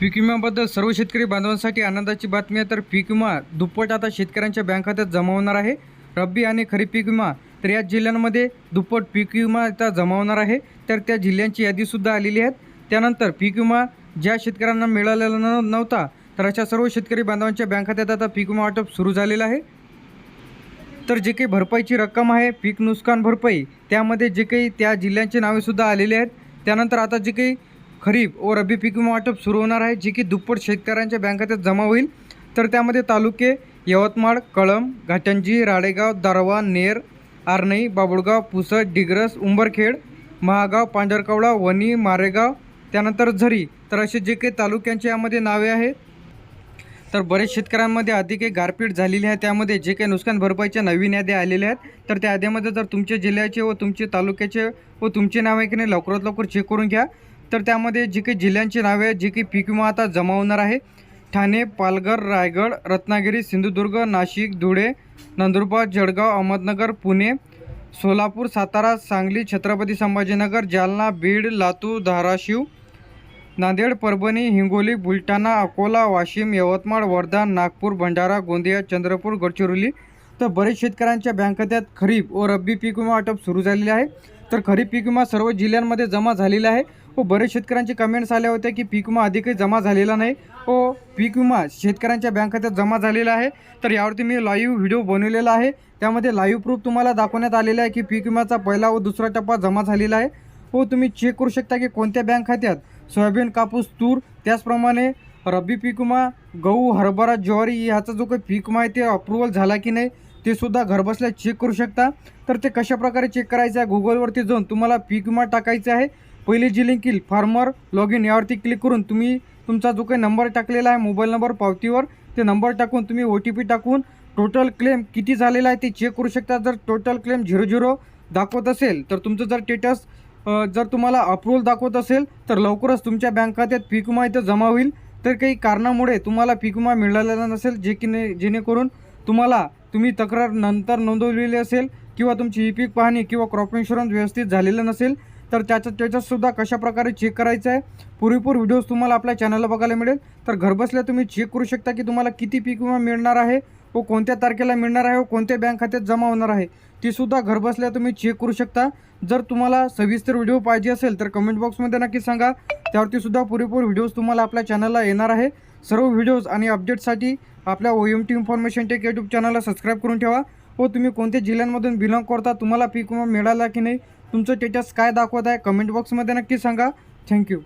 पीक विम्याबद्दल सर्व शेतकरी बांधवांसाठी आनंदाची बातमी आहे. तर पीक विमा दुप्पट आता शेतकऱ्यांच्या बँक खात्यात जमा होणार आहे. रब्बी आणि खरीप पीक विमा तर या जिल्ह्यांमध्ये दुप्पट पीक विमा आता जमा होणार आहे. तर त्या जिल्ह्यांची यादीसुद्धा आलेली आहे. त्यानंतर पीक विमा ज्या शेतकऱ्यांना मिळालेला न नव्हता तर अशा सर्व शेतकरी बांधवांच्या बँक खात्यात आता पीक विमा वाटप सुरू झालेलं आहे. तर जे काही भरपाईची रक्कम आहे पीक नुकसान भरपाई त्यामध्ये जे काही त्या जिल्ह्यांची नावेसुद्धा आलेली आहेत. त्यानंतर आता जे काही खरीप व रब्बी पीक विमा वाटप सुरू होणार आहे जे की दुप्पट शेतकऱ्यांच्या बँक खात्यात जमा होईल. तर त्यामध्ये तालुके यवतमाळ कळंब घाटंजी राळेगाव दारवा नेर आर्णई बाबुळगाव पुसद डिग्रस उंबरखेड महागाव पांढरकवडा वणी मारेगाव त्यानंतर झरी. तर असे जे काही तालुक्यांचे यामध्ये नावे आहेत तर बरेच शेतकऱ्यांमध्ये अधिक काही गारपीट झालेली आहे. त्यामध्ये जे काही नुकसान भरपाईच्या नवीन याद्या आलेल्या आहेत तर त्या याद्यामध्ये जर तुमच्या जिल्ह्याचे व तुमचे तालुक्याचे व तुमचे नाव आहे की नाही लवकरात लवकर चेक करून घ्या. तर त्यामध्ये जी काही जिल्ह्यांची नावे आहेत जी काही पीक विमा आता जमा होणार आहे ठाणे पालघर रायगड रत्नागिरी सिंधुदुर्ग नाशिक धुळे नंदुरबार जळगाव अहमदनगर पुणे सोलापूर सातारा सांगली छत्रपती संभाजीनगर जालना बीड लातूर धाराशिव नांदेड परभणी हिंगोली बुलढाणा अकोला वाशिम यवतमाळ वर्धा नागपूर भंडारा गोंदिया चंद्रपूर गडचिरोली. तर बरेच शेतकऱ्यांच्या बँक खात्यात खरीप व रब्बी पीक विमा वाटप सुरू झालेले आहे. तर खरीप पीक विमा सर्व जिल्ह्यांमध्ये जमा झालेला आहे. व बरेच शेतकऱ्यांचे कमेंट्स आल्या होत्या की पीक विमा अधिकही जमा झालेला नाही. व पीक विमा शेतकऱ्यांच्या बँक खात्यात जमा झालेला आहे. तर यावरती मी लाईव्ह व्हिडिओ बनवलेला आहे. त्यामध्ये लाईव्ह प्रूफ तुम्हाला दाखवण्यात आलेला आहे की पीक विम्याचा पहिला व दुसरा टप्पा जमा झालेला आहे. हो तुम्ही चेक करू शकता की कोणत्या बँक खात्यात सोयाबीन कापूस तूर त्याचप्रमाणे रब्बी पीक विमा गहू हरभरा ज्वारी ह्याचा जो काही पीक विमा आहे ते अप्रुव्हल झाला की नाही ते सुद्धा घरबसल्या चेक करू शकता. तर ते कशा प्रकारे चेक करायचं आहे? गुगलवरती जाऊन तुम्हाला पीक विमा टाकायचा आहे. पहिली जी लिंक येईल. फार्मर लॉग इन यावरती क्लिक करून तुम्ही तुमचा जो काही नंबर टाकलेला आहे मोबाईल नंबर पावतीवर ते नंबर टाकून तुम्ही ओ टी पी टाकून टोटल क्लेम किती झालेला आहे ते चेक करू शकता. जर टोटल क्लेम झिरो झिरो दाखवत असेल तर तुमचं जर स्टेटस जर तुम्हाला अप्रुव्हल दाखवत असेल तर लवकरच तुमच्या बँक खात्यात पीक विमा इथं जमा होईल. तर काही कारणामुळे तुम्हाला पीक विमा मिळालेला नसेल जे की ने जेणेकरून तुम्हाला तुम्ही तक्रार नंतर नोंदवलेली असेल किंवा तुमची ई पीक पाहणी किंवा क्रॉप इन्शुरन्स व्यवस्थित झालेलं नसेल तर त्याचं त्याच्यातसुद्धा कशा प्रकारे चेक करायचं आहे? पुरेपूर व्हिडिओज तुम्हाला आपल्या चॅनलला बघायला मिळेल. तर घरबसल्या तुम्ही चेक करू शकता की तुम्हाला किती पीक विमा मिळणार आहे व कोणत्या तारखेला मिळणार आहे व कोणत्या बँक खात्यात जमा होणार आहे. तीसुद्धा घरबसल्या तुम्ही चेक करू शकता. जर तुम्हाला सविस्तर व्हिडिओ पाहिजे असेल तर कमेंट बॉक्समध्ये नक्की सांगा. त्यावरतीसुद्धा पुरेपूर व्हिडिओज तुम्हाला आपल्या चॅनलला येणार आहे. सर्व व्हिडिओज आणि अपडेटसाठी आपल्या O M T information tech YouTube चॅनलला सबस्क्राईब करून ठेवा. व तुम्ही कोणत्या जिल्ह्यांमधून बिलॉंग करता तुम्हाला पीक विमा मिळाला की नाही तुमचं स्टेटस काय दाखवत आहे? कमेंट बॉक्समध्ये नक्की सांगा. थँक्यू